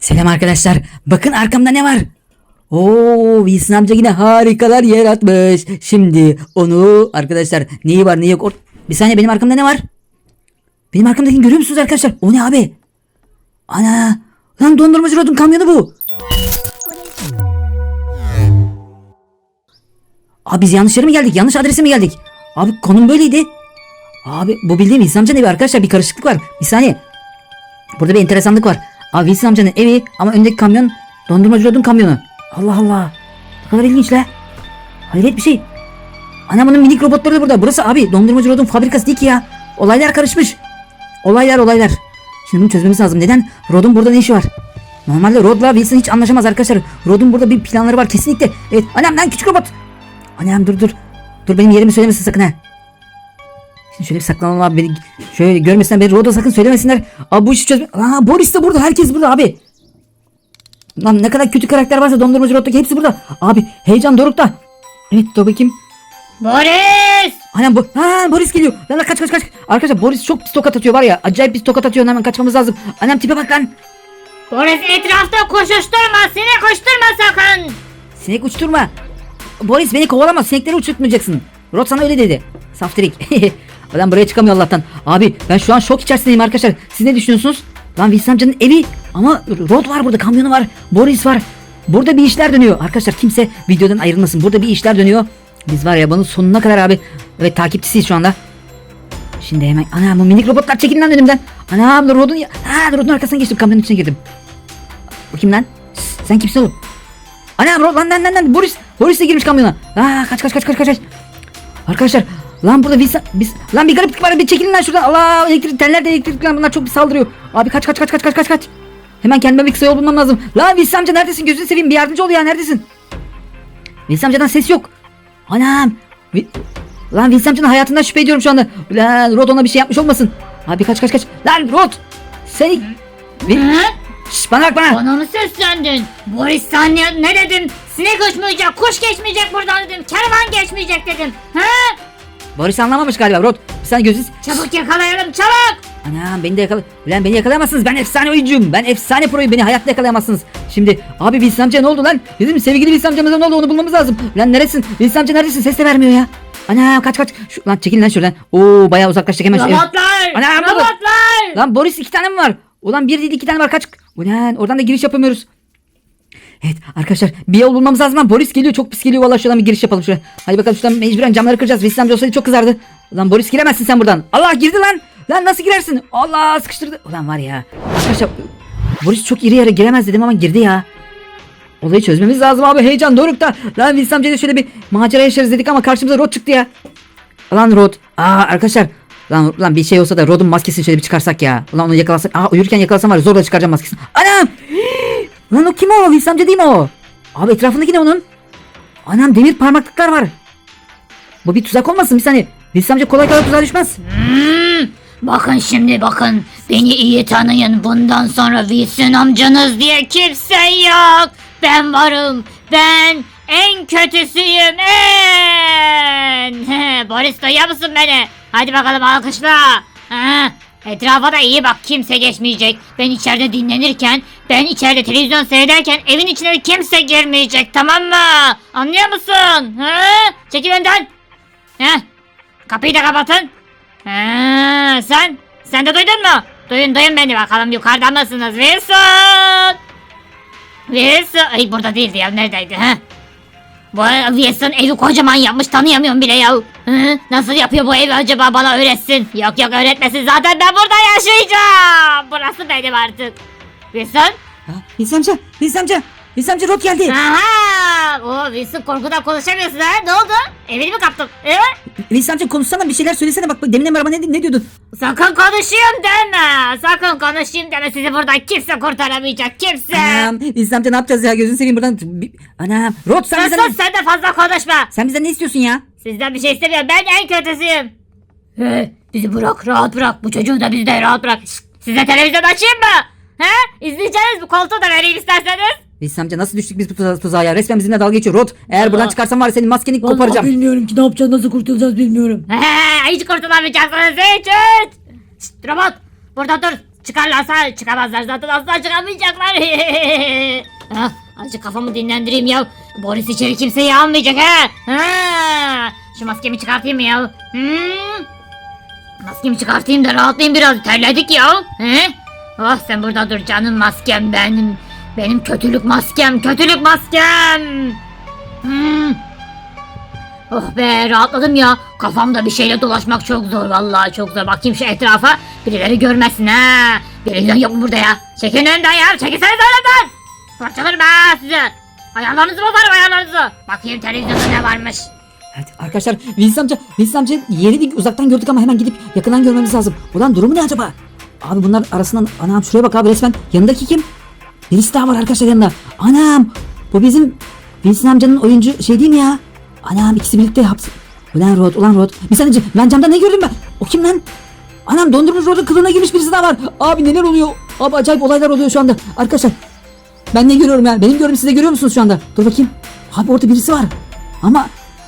Selam arkadaşlar. Bakın arkamda ne var? Oo, Wilson amca yine harikalar yaratmış. Şimdi onu arkadaşlar neyi var neyi yok. Or- bir saniye benim arkamda ne var? Benim arkamdakini görüyor musunuz arkadaşlar? O ne abi? Ana! Lan dondurmacı Rod'un kamyonu bu. Abi biz yanlış yere mi geldik? Yanlış adrese mi geldik? Abi konum böyleydi. Abi bu bildiğim Wilson amcanın evi arkadaşlar bir karışıklık var. Bir saniye. Burada bir enteresanlık var. Abi Wilson amcanın evi ama öndeki kamyon dondurmacı Rod'un kamyonu. Allah Allah. Ne kadar ilginç la. Hayret bir şey. Ana bunun minik robotları da burada. Burası abi dondurmacı Rod'un fabrikası değil ki ya. Olaylar karışmış. Olaylar olaylar. Şimdi bunu çözmemiz lazım. Neden? Rod'un burada ne işi var? Normalde Rod'la Wilson hiç anlaşamaz arkadaşlar. Rod'un burada bir planları var kesinlikle. Evet. Anam lan küçük robot. Anam dur dur. Dur benim yerimi söylemesin sakın ha. Şimdi şöyle bir saklanalım abi. Beni şöyle görmesinler. Beni Rod'a sakın söylemesinler. Abi bu işi çözme. Aa Boris de burada. Herkes burada abi. Lan ne kadar kötü karakter varsa dondurmacı Rod'daki hepsi burada. Abi heyecan dorukta. Evet dur bakayım. Boris! Anam bu. Ha Boris geliyor. Lan lan kaç kaç kaç. Arkadaşlar Boris çok pis tokat atıyor var ya. Acayip pis tokat atıyor. Hemen kaçmamız lazım. Anam tipe bak lan. Boris etrafta koşuşturma, seni koşturma sakın. Sinek uçturma. Boris beni kovalama. Sinekleri uçurtmayacaksın. Rod sana öyle dedi. Saftirik. Adam buraya çıkamıyor Allah'tan. Abi ben şu an şok içerisindeyim arkadaşlar. Siz ne düşünüyorsunuz? Lan Wilson evi ama Rod var burada kamyonu var. Boris var. Burada bir işler dönüyor. Arkadaşlar kimse videodan ayrılmasın. Burada bir işler dönüyor. Biz var ya bunun sonuna kadar abi. Evet takipçisiyiz şu anda. Şimdi hemen ana bu minik robotlar çekilin lan önümden. Ana Rod'un ya. Ha Rod'un arkasına geçtim kamyonun içine girdim. Bakayım lan. Sen kimsin oğlum? Ana bro lan lan lan lan Boris Boris de girmiş kamyona. Aa kaç kaç kaç kaç kaç. Arkadaşlar lan burada biz biz lan bir gariplik var bir çekilin lan şuradan. Allah elektrik teller de elektrik lan bunlar çok bir saldırıyor. Abi kaç kaç kaç kaç kaç kaç kaç. Hemen kendime bir kısa yol bulmam lazım. Lan Wilson amca neredesin? Gözünü seveyim bir yardımcı ol ya neredesin? Wilson amcadan ses yok. Anam. Vi- Lan Wilson amcanın hayatından şüphe ediyorum şu anda. Lan Rod ona bir şey yapmış olmasın. Abi kaç kaç kaç. Lan Rod. Seni... Şş, bana bak bana. Bana mı seslendin? Boris sen ne, ne dedim? Sinek uçmayacak, kuş geçmeyecek buradan dedim. Kervan geçmeyecek dedim. Ha? Boris anlamamış galiba Rod. Sen gözünüz... Çabuk yakalayalım, çabuk. Anam beni de yakala... Ulan beni yakalayamazsınız. Ben efsane oyuncuyum. Ben efsane proyum. Beni hayatta yakalayamazsınız. Şimdi abi Wilson amca ne oldu lan? Bizim sevgili Wilson amcamıza ne oldu onu bulmamız lazım. Lan neresin? Wilson amca neredesin? Ses de vermiyor ya. Ana kaç kaç. Şu, lan çekil lan şuradan. Oo bayağı uzaklaştık hemen. Robotlar! Ana, robot. robotlar! Lan Boris iki tane mi var? Ulan bir değil iki tane var kaç. Ulan oradan da giriş yapamıyoruz. Evet arkadaşlar bir yol bulmamız lazım lan. Boris geliyor çok pis geliyor vallahi şuradan bir giriş yapalım şuraya. Hadi bakalım şuradan mecburen camları kıracağız. Wilson amca olsaydı çok kızardı. Lan Boris giremezsin sen buradan. Allah girdi lan. Lan nasıl girersin? Allah sıkıştırdı. Ulan var ya. Arkadaşlar Boris çok iri yere giremez dedim ama girdi ya. Olayı çözmemiz lazım abi heyecan dorukta. Lan Wilson amcayla şöyle bir macera yaşarız dedik ama karşımıza Rod çıktı ya. Lan Rod. Aa arkadaşlar. Lan, lan bir şey olsa da Rod'un maskesini şöyle bir çıkarsak ya. Lan onu yakalasak. Aa uyurken yakalasam var zorla çıkaracağım maskesini. Anam. Lan o kim o? Wilson amca değil mi o? Abi etrafındaki ne onun? Anam demir parmaklıklar var. Bu bir tuzak olmasın bir saniye. Wilson amca kolay kolay tuzağa düşmez. Hmm, bakın şimdi bakın. Beni iyi tanıyın. Bundan sonra Wilson amcanız diye kimse yok. Ben varım. Ben en kötüsüyüm. En. Boris duyuyor musun beni? Hadi bakalım alkışla. Etrafa da iyi bak kimse geçmeyecek. Ben içeride dinlenirken, ben içeride televizyon seyrederken evin içine kimse girmeyecek tamam mı? Anlıyor musun? Ha? Çekil önden. Heh. Kapıyı da kapatın. Ha, sen? Sen de duydun mu? Duyun duyun beni bakalım yukarıda mısınız Wilson? Wilson. Ay burada değildi ya neredeydi ha? Bu Wilson evi kocaman yapmış tanıyamıyorum bile ya. Hı? Nasıl yapıyor bu evi acaba bana öğretsin. Yok yok öğretmesin zaten ben burada yaşayacağım. Burası benim artık. Wilson? Ha, Wilson amca. Wilson amca. Wilson amca Rod geldi. Aha! O Wilson korkudan konuşamıyorsun ha? Ne oldu? Evini mi kaptın? Ee? Wilson amca konuşsana bir şeyler söylesene bak. bak Deminden araba ne, ne diyordun? Sakın konuşayım deme. Sakın konuşayım deme. Sizi buradan kimse kurtaramayacak. Kimse. Anam Wilson amca ne yapacağız ya gözünü seveyim buradan. Anam Rod sen Sen bizden, sus sen de fazla konuşma. sen bizden ne istiyorsun ya? Sizden bir şey istemiyorum. Ben en kötüsüyüm. He, bizi bırak rahat bırak. Bu çocuğu da bizi de rahat bırak. Şşt, size televizyon açayım mı? He? İzleyeceğiniz bu koltuğu da vereyim isterseniz. Wilson amca nasıl düştük biz bu tuzağa, tuzağa ya? Resmen bizimle dalga geçiyor. Rod eğer buradan çıkarsan var ya senin maskeni Vallahi koparacağım. bilmiyorum ki ne yapacağız nasıl kurtulacağız bilmiyorum. He, hiç kurtulamayacaksınız hiç hiç. Şşt, robot burada dur. Çıkarlarsa çıkamazlar zaten asla çıkamayacaklar. ha, azıcık kafamı dinlendireyim ya. Boris içeri kimseyi almayacak ha. ha. Şu maskemi çıkartayım mı ya? Hmm. Maskemi çıkartayım da rahatlayayım biraz. Terledik ya. He? Oh sen burada dur canım maskem benim. Benim kötülük maskem, kötülük maskem. Hmm. Oh be rahatladım ya. Kafamda bir şeyle dolaşmak çok zor vallahi çok zor. Bakayım şu etrafa birileri görmesin ha. Birileri yok mu burada ya? Çekilin önden ya. Çekilseniz önden. Parçalarım ha sizi. Ayarlarınızı bozarım ayarlarınızı. Bakayım televizyonda ne varmış. Evet arkadaşlar Wilson amca Wilson amca yeri bir uzaktan gördük ama hemen gidip yakından görmemiz lazım. Ulan durumu ne acaba? Abi bunlar arasından anam şuraya bak abi resmen yanındaki kim? Birisi daha var arkadaşlar yanında. Anam bu bizim Wilson amcanın oyuncu şey değil mi ya? Anam ikisi birlikte haps. Ulan Rod ulan Rod. Bir saniye ben camda ne gördüm ben? O kim lan? Anam dondurmuş Rod'un kılığına girmiş birisi daha var. Abi neler oluyor? Abi acayip olaylar oluyor şu anda. Arkadaşlar ben ne görüyorum ya? Benim gördüğüm siz de görüyor musunuz şu anda? Dur bakayım. Abi orada birisi var. Ama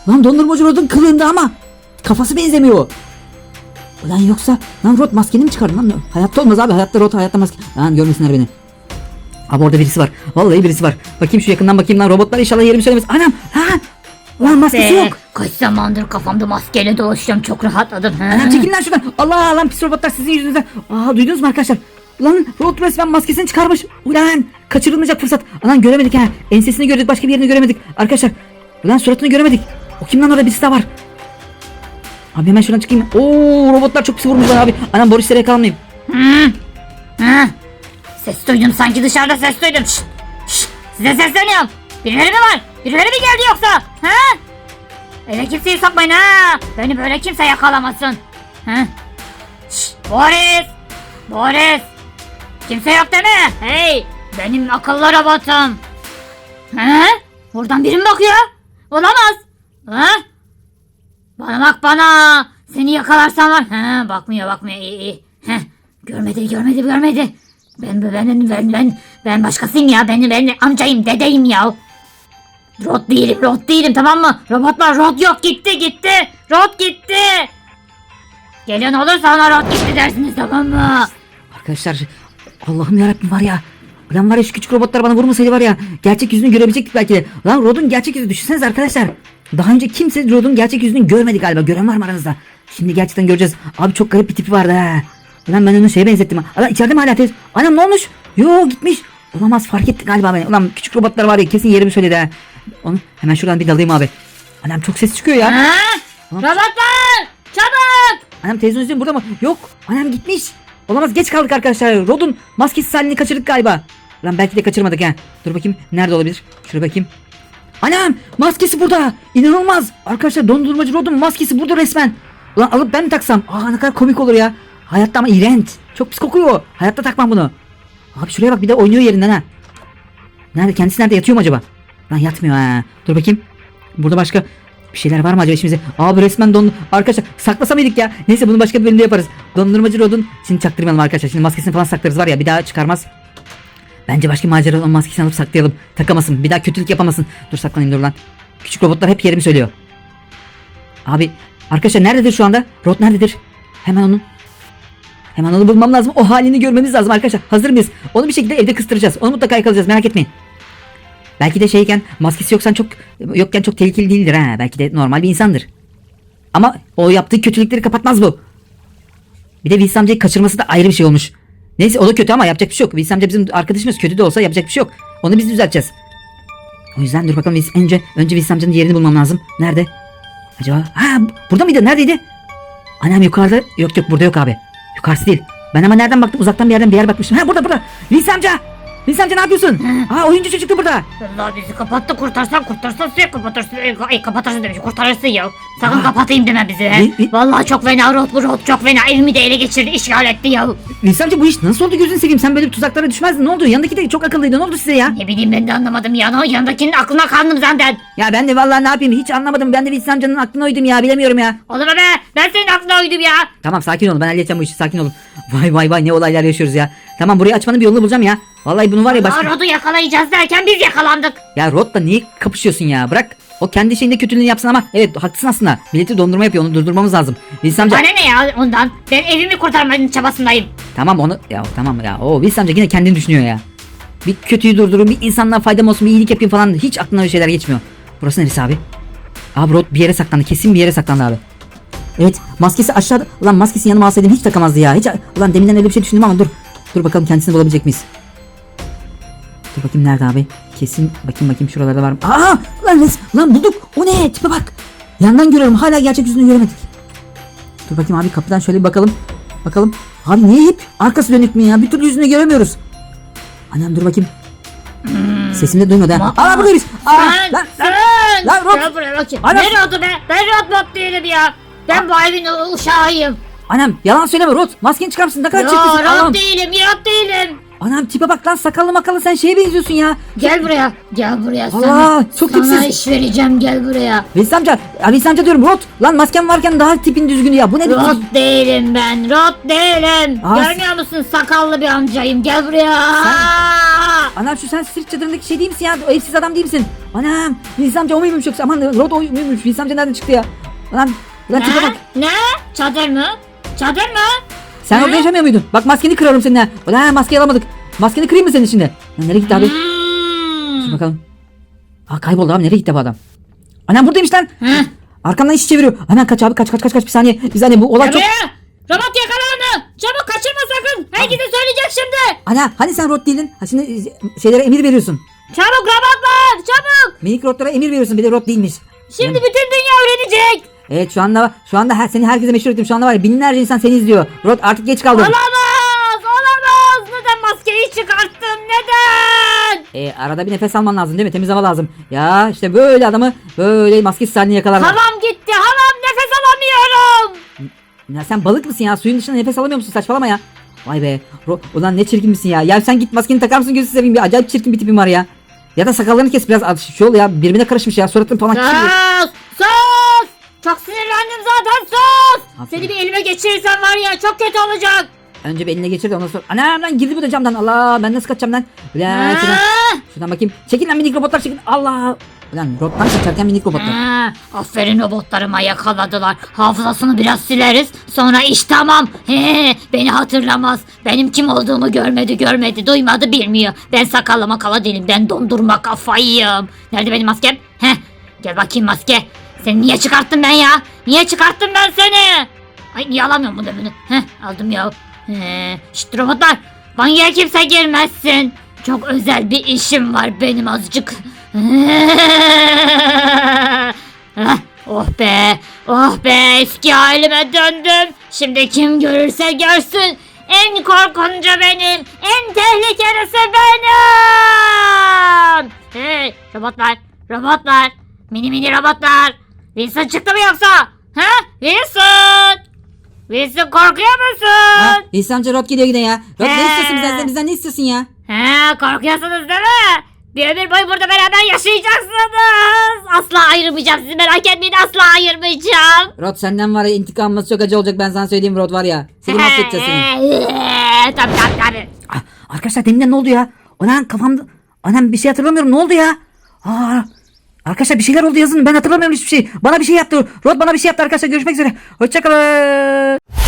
lan dondurmacı Rod'un kılığında ama kafası benzemiyor. Ulan yoksa lan Rod maskeni mi çıkardın lan? Hayatta olmaz abi. Hayatta Rod hayatta maske. Lan görmesinler beni. Abi orada birisi var. Vallahi birisi var. Bakayım şu yakından bakayım lan. Robotlar inşallah yerimi söylemez. Anam! Lan! Lan maskesi yok. Kaç zamandır kafamda maskeyle dolaşıyorum çok rahatladım. Ha? Anam çekilin lan şuradan. Allah lan pis robotlar sizin yüzünüzden. Aa duydunuz mu arkadaşlar? Ulan Rod resmen maskesini çıkarmış. Ulan kaçırılmayacak fırsat. Ulan göremedik ha. Ensesini gördük başka bir yerini göremedik. Arkadaşlar. Ulan suratını göremedik. O kim lan orada birisi daha var. Abi hemen şuradan çıkayım. Oo robotlar çok pis vurmuş bana abi. Anam Boris'lere yakalanmayayım. Hı? Hı? Ses duydum sanki dışarıda ses duydum. Şşt, şşt, size sesleniyorum. Birileri mi var? Birileri mi geldi yoksa? Ha? Eve kimseyi sokmayın ha. Beni böyle kimse yakalamasın. Şşt, Boris! Boris! Kimse yok değil mi? Hey! Benim akıllı robotum. He? Oradan biri mi bakıyor? Olamaz. Ha? Bana bak bana. Seni yakalarsam var. Ha, bakmıyor bakmıyor iyi iyi. Heh, görmedi görmedi görmedi. Ben ben ben ben ben başkasıyım ya. Ben ben amcayım dedeyim ya. Rot değilim rot değilim tamam mı? Robotlar rot yok gitti gitti. Rot gitti. Gelen olursa ona rot gitti dersiniz tamam mı? Arkadaşlar Allah'ım yarabbim var ya. Ulan var ya şu küçük robotlar bana vurmasaydı var ya. Gerçek yüzünü görebilecektik belki de. Lan Rod'un gerçek yüzü düşünsenize arkadaşlar. Daha önce kimse Rod'un gerçek yüzünü görmedi galiba. Gören var mı aranızda? Şimdi gerçekten göreceğiz. Abi çok garip bir tipi vardı ha. Ulan ben onu şeye benzettim. Ulan içeride mi hala tez? Anam ne olmuş? Yo gitmiş. Olamaz fark etti galiba beni. Ulan küçük robotlar var ya kesin yerimi söyledi ha. Onu hemen şuradan bir dalayım abi. Anam çok ses çıkıyor ya. Ha? Robotlar! Çabuk! Anam televizyonun burada mı? Yok. Anam gitmiş. Olamaz geç kaldık arkadaşlar. Rod'un maskesiz halini kaçırdık galiba. Lan belki de kaçırmadık ha. Dur bakayım nerede olabilir? Şuraya bakayım. Anam maskesi burada. İnanılmaz. Arkadaşlar dondurmacı Rod'un maskesi burada resmen. Ulan alıp ben mi taksam? Aa ne kadar komik olur ya. Hayatta ama iğrenç. Çok pis kokuyor. Hayatta takmam bunu. Abi şuraya bak bir de oynuyor yerinden ha. Nerede kendisi nerede yatıyor mu acaba? Lan yatmıyor ha. Dur bakayım. Burada başka bir şeyler var mı acaba işimize? Abi resmen don... Arkadaşlar saklasa mıydık ya? Neyse bunu başka bir bölümde yaparız. Dondurmacı Rod'un... Şimdi çaktırmayalım arkadaşlar. Şimdi maskesini falan saklarız var ya bir daha çıkarmaz. Bence başka macera olan maskesini alıp saklayalım. Takamasın. Bir daha kötülük yapamasın. Dur saklanayım dur lan. Küçük robotlar hep yerimi söylüyor. Abi arkadaşlar nerededir şu anda? Rod nerededir? Hemen onu Hemen onu bulmam lazım. O halini görmemiz lazım arkadaşlar. Hazır mıyız? Onu bir şekilde evde kıstıracağız. Onu mutlaka yakalayacağız. Merak etmeyin. Belki de şeyken maskesi yoksan çok yokken çok tehlikeli değildir ha. Belki de normal bir insandır. Ama o yaptığı kötülükleri kapatmaz bu. Bir de Wilson amcayı kaçırması da ayrı bir şey olmuş. Neyse o da kötü ama yapacak bir şey yok. Wilson amca bizim arkadaşımız kötü de olsa yapacak bir şey yok. Onu biz düzelteceğiz. O yüzden dur bakalım önce önce Wilson amcanın yerini bulmam lazım. Nerede? Acaba? Ha burada mıydı? Neredeydi? Anam yukarıda. Yok yok burada yok abi. Yukarısı değil. Ben ama nereden baktım? Uzaktan bir yerden bir yer bakmıştım. Ha burada burada. Wilson amca. Wilson amca ne yapıyorsun? Aa oyuncu çocuk da burada. Allah bizi kapattı kurtarsan kurtarsan suya kapatırsın. Ay, kapatırsın demiş kurtarırsın ya. Sakın Aa. kapatayım deme bizi. bi- Vallahi çok fena rot bu rot çok fena. Evimi de ele geçirdi işgal etti ya. Amca bu iş nasıl oldu gözünü seveyim? Sen böyle bir tuzaklara düşmezdin. Ne oldu? Yanındaki de çok akıllıydı. Ne oldu size ya? Ne bileyim ben de anlamadım ya. O yanındakinin aklına kandım zaten. Ya ben de vallahi ne yapayım hiç anlamadım. Ben de amcanın aklına uydum ya bilemiyorum ya. Olur be ben senin aklına uydum ya. Tamam sakin olun ben halledeceğim bu işi sakin olun. Vay vay vay ne olaylar yaşıyoruz ya. Tamam burayı açmanın bir yolunu bulacağım ya. Vallahi bunu var ya başka... Rod'u yakalayacağız derken biz yakalandık. Ya Rod'la niye kapışıyorsun ya bırak. O kendi şeyinde kötülüğünü yapsın ama evet haklısın aslında. Milleti dondurma yapıyor onu durdurmamız lazım. Wilson amca Bana ne ya ondan? Ben evimi kurtarmanın çabasındayım. tamam onu ya tamam ya. O Wilson amca yine kendini düşünüyor ya. Bir kötüyü durdurun bir insanlığa faydam olsun bir iyilik yapayım falan hiç aklına öyle şeyler geçmiyor. Burası neresi abi? Abi Rod bir yere saklandı kesin bir yere saklandı abi. Evet maskesi aşağıda. Ulan maskesini yanıma alsaydım hiç takamazdı ya. Hiç ulan deminden öyle bir şey düşündüm ama dur. Dur bakalım kendisini bulabilecek miyiz? Dur bakayım nerede abi? Kesin bakayım bakayım şuralarda var mı? Aa! Lan res lan bulduk. O ne? Tipe bak. Yandan görüyorum. Hala gerçek yüzünü göremedik. Dur bakayım abi kapıdan şöyle bir bakalım. Bakalım. Abi niye hep arkası dönük mü ya? Bir türlü yüzünü göremiyoruz. Anam dur bakayım. Sesini de duymadı ha. Aa buradayız. Aa, lan, lan buraya bakayım. Ana- Ne Rod'u be? Ben Rod Rod değilim ya. Ben bu evin uşağıyım. Anam yalan söyleme Rod. Maskeni çıkar mısın? Ne kadar Yo çirkinsin. Anam. Rod değilim, Rod değilim. Anam tipe bak lan sakallı makallı sen şeye benziyorsun ya. Gel buraya, gel buraya. Allah, sana, çok sana tipsiz. iş vereceğim, gel buraya. Veys amca, ya Veys amca diyorum Rod. Lan masken varken daha tipin düzgün ya. Bu ne? Rod değilim ben, Rod değilim. Aa, Görmüyor musun sakallı bir amcayım, gel buraya. Anam şu sen sırt çadırındaki şey değil misin ya? O evsiz adam değil misin? Anam Veys amca o muymuş yoksa? Aman Rod o muymuş? Veys amca nereden çıktı ya? Lan, lan tipe bak. Ne? Ne? Çadır mı? Çadır mı? Sen orada yaşamıyor muydun? Bak maskeni kırarım seninle. Ulan maskeyi alamadık. Maskeni kırayım mı senin içinde? Lan nereye gitti abi? Hmm. Dur bakalım. Aa kayboldu abi nereye gitti bu adam? Anam buradaymış lan. Arkamdan iş çeviriyor. Hemen kaç abi kaç kaç kaç kaç bir saniye. Bir saniye bu olay çok... buraya. Robot yakala onu. Çabuk kaçırma sakın. Herkese söyleyecek şimdi. Ana hani sen rot değildin? Ha şimdi e, şeylere emir veriyorsun. Çabuk robotlar çabuk. Minik rotlara emir veriyorsun bir de rot değilmiş. Şimdi bütün dünya öğrenecek. Evet şu anda şu anda her, seni herkese meşhur ettim. Şu anda var ya binlerce insan seni izliyor. Rot artık geç kaldın. Olamaz olamaz. Neden maskeyi çıkarttın neden? E, arada bir nefes alman lazım değil mi? Temiz hava lazım. Ya işte böyle adamı böyle maskesiz halini yakalarlar. Havam gitti havam nefes alamıyorum. Ya sen balık mısın ya? Suyun dışında nefes alamıyor musun? Saçmalama ya. Vay be. Ro- Ulan ne çirkin misin ya? Ya sen git maskeni takar mısın gözü seveyim. Bir acayip çirkin bir tipim var ya. Ya da sakallarını kes biraz. Şu ol ya birbirine karışmış ya. Suratın falan kirli. Sus sus. Çok sinirlendim zaten sus. Aferin. Seni bir elime geçirirsem var ya çok kötü olacak. Önce bir eline geçir de ondan sonra. Anam lan girdi bu da camdan. Allah ben nasıl kaçacağım lan? Ulan şuradan, şuradan bakayım. Çekil lan minik robotlar çekil. Allah. Ulan robottan kaçarken minik robotlar. Ha, aferin robotlarıma yakaladılar. Hafızasını biraz sileriz. Sonra iş tamam. He, beni hatırlamaz. Benim kim olduğumu görmedi görmedi. Duymadı bilmiyor. Ben sakallı makala değilim. Ben dondurma kafayım. Nerede benim maskem? Heh, gel bakayım maske. Seni niye çıkarttım ben ya? Niye çıkarttım ben seni? Ay niye alamıyorum bunu bunu? Heh, aldım ya. He, şşt robotlar. Banyoya kimse girmezsin. Çok özel bir işim var benim azıcık. Oh be, oh be eski halime döndüm. Şimdi kim görürse görsün. En korkuncu benim, en tehlikelisi benim. Hey robotlar, robotlar, mini mini robotlar. Wilson çıktı mı yoksa? Ha? Wilson! Wilson korkuyor Ha, musun? İhsan amca rot geliyor yine ya. Rot ne He. istiyorsun bizden, bizden ne istiyorsun ya? He korkuyorsunuz değil mi? Bir ömür boyu burada beraber yaşayacaksınız. Asla ayırmayacağım sizi merak etmeyin asla ayırmayacağım. Rot senden var ya intikamımız çok acı olacak ben sana söyleyeyim Rot var ya. Seni mahvedeceğiz seni. tabii tabii tabii. Ah, arkadaşlar deminden ne oldu ya? Ulan kafamda... Anam bir şey hatırlamıyorum ne oldu ya? Aa, arkadaşlar bir şeyler oldu yazın ben hatırlamıyorum hiçbir şey. Bana bir şey yaptı. Rod bana bir şey yaptı arkadaşlar görüşmek üzere. Hoşçakalın.